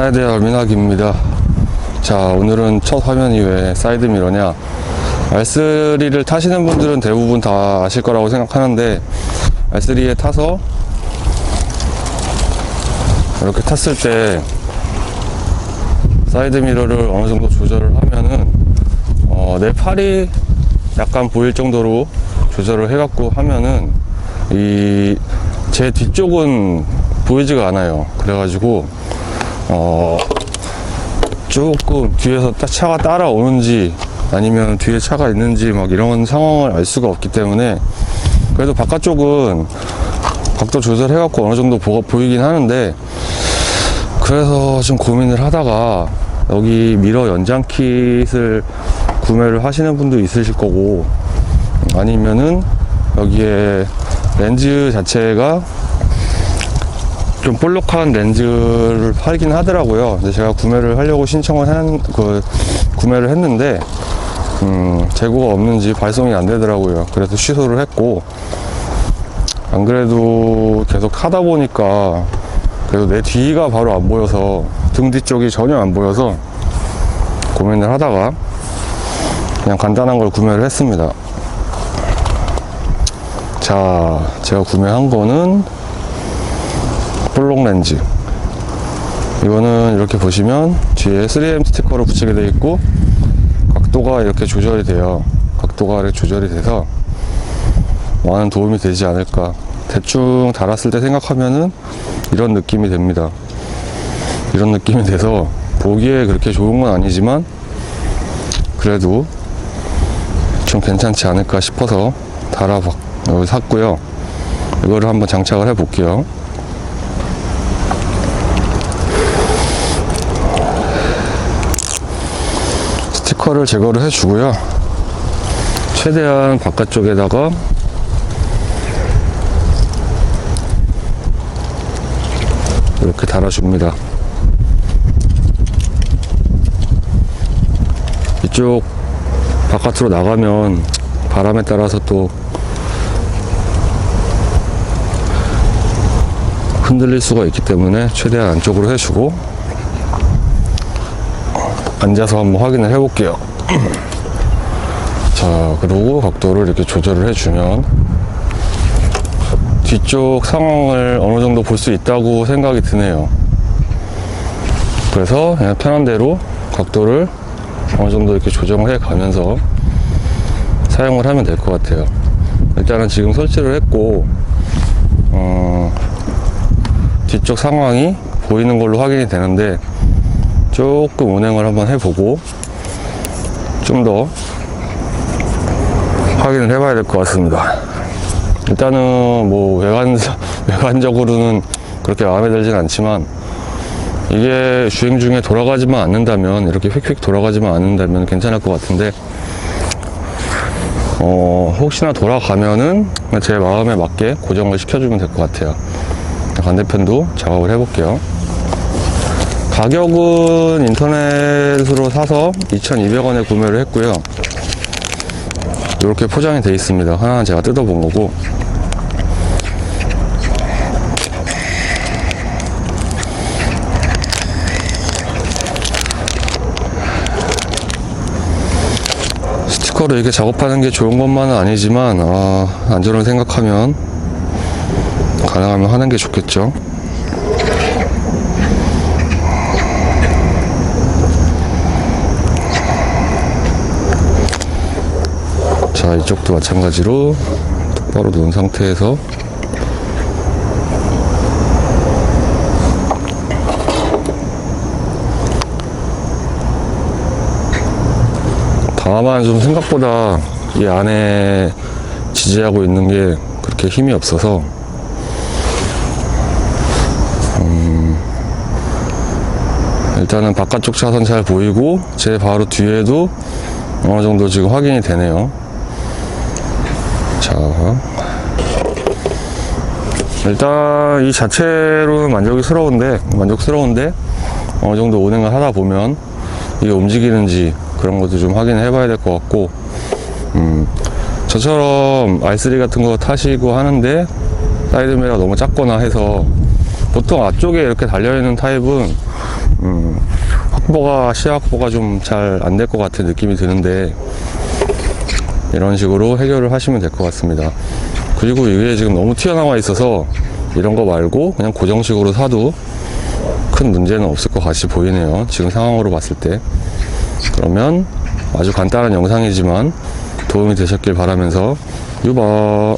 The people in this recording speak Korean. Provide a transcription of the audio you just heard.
하이데얼 민학입니다. 자, 오늘은 첫 화면이 왜 사이드 미러냐? R3를 타시는 분들은 대부분 다 아실 거라고 생각하는데, R3에 타서 이렇게 탔을 때 사이드 미러를 어느 정도 조절을 하면은, 어, 내 팔이 약간 보일 정도로 조절을 해갖고 하면은, 이, 제 뒤쪽은 보이지가 않아요. 그래가지고, 어, 조금 뒤에서 따- 차가 따라오는지 아니면 뒤에 차가 있는지 막 이런 상황을 알 수가 없기 때문에 그래도 바깥쪽은 각도 조절해갖고 어느 정도 보, 보이긴 하는데 그래서 좀 고민을 하다가 여기 미러 연장 킷을 구매를 하시는 분도 있으실 거고 아니면은 여기에 렌즈 자체가 좀 볼록한 렌즈를 팔긴 하더라고요. 근데 제가 구매를 하려고 신청을 한, 그, 구매를 했는데, 음, 재고가 없는지 발송이 안 되더라고요. 그래서 취소를 했고, 안 그래도 계속 하다 보니까, 그래도 내 뒤가 바로 안 보여서, 등 뒤쪽이 전혀 안 보여서, 고민을 하다가, 그냥 간단한 걸 구매를 했습니다. 자, 제가 구매한 거는, 볼록 렌즈. 이거는 이렇게 보시면 뒤에 3M 스티커로 붙이게 되어 있고 각도가 이렇게 조절이 돼요. 각도가 이렇게 조절이 돼서 많은 도움이 되지 않을까. 대충 달았을 때 생각하면은 이런 느낌이 됩니다. 이런 느낌이 돼서 보기에 그렇게 좋은 건 아니지만 그래도 좀 괜찮지 않을까 싶어서 달아 샀고요. 이거를 한번 장착을 해 볼게요 스티커를 제거를 해주고요. 최대한 바깥쪽에다가 이렇게 달아줍니다. 이쪽 바깥으로 나가면 바람에 따라서 또 흔들릴 수가 있기 때문에 최대한 안쪽으로 해주고 앉아서 한번 확인을 해볼게요. 자, 그리고 각도를 이렇게 조절을 해주면 뒤쪽 상황을 어느 정도 볼 수 있다고 생각이 드네요. 그래서 그냥 편한 대로 각도를 어느 정도 이렇게 조정을 해 가면서 사용을 하면 될 것 같아요. 일단은 지금 설치를 했고, 어, 뒤쪽 상황이 보이는 걸로 확인이 되는데, 조금 운행을 한번 해보고 좀 더 확인을 해봐야 될 것 같습니다. 일단은 뭐 외관 외관적으로는 그렇게 마음에 들진 않지만 이게 주행 중에 돌아가지만 않는다면 이렇게 휙휙 돌아가지만 않는다면 괜찮을 것 같은데 어 혹시나 돌아가면은 제 마음에 맞게 고정을 시켜주면 될 것 같아요. 반대편도 작업을 해볼게요. 가격은 인터넷으로 사서 2,200원에 구매를 했고요. 이렇게 포장이 되어 있습니다. 하나는 제가 뜯어본 거고. 스티커로 이렇게 작업하는 게 좋은 것만은 아니지만, 아, 안전을 생각하면, 가능하면 하는 게 좋겠죠. 자 이쪽도 마찬가지로 똑바로 놓은 상태에서 다만 좀 생각보다 이 안에 지지하고 있는 게 그렇게 힘이 없어서 음, 일단은 바깥쪽 차선 잘 보이고 제 바로 뒤에도 어느 정도 지금 확인이 되네요. 자, 일단 이 자체로는 만족스러운데, 만족스러운데, 어느 정도 운행을 하다 보면 이게 움직이는지 그런 것도 좀 확인을 해봐야 될 것 같고, 음, 저처럼 R3 같은 거 타시고 하는데, 사이드미러가 너무 작거나 해서, 보통 앞쪽에 이렇게 달려있는 타입은 음, 확보가 시야 확보가 좀 잘 안 될 것 같은 느낌이 드는데 이런 식으로 해결을 하시면 될 것 같습니다. 그리고 이게 지금 너무 튀어나와 있어서 이런 거 말고 그냥 고정식으로 사도 큰 문제는 없을 것 같이 보이네요. 지금 상황으로 봤을 때. 그러면 아주 간단한 영상이지만 도움이 되셨길 바라면서 유바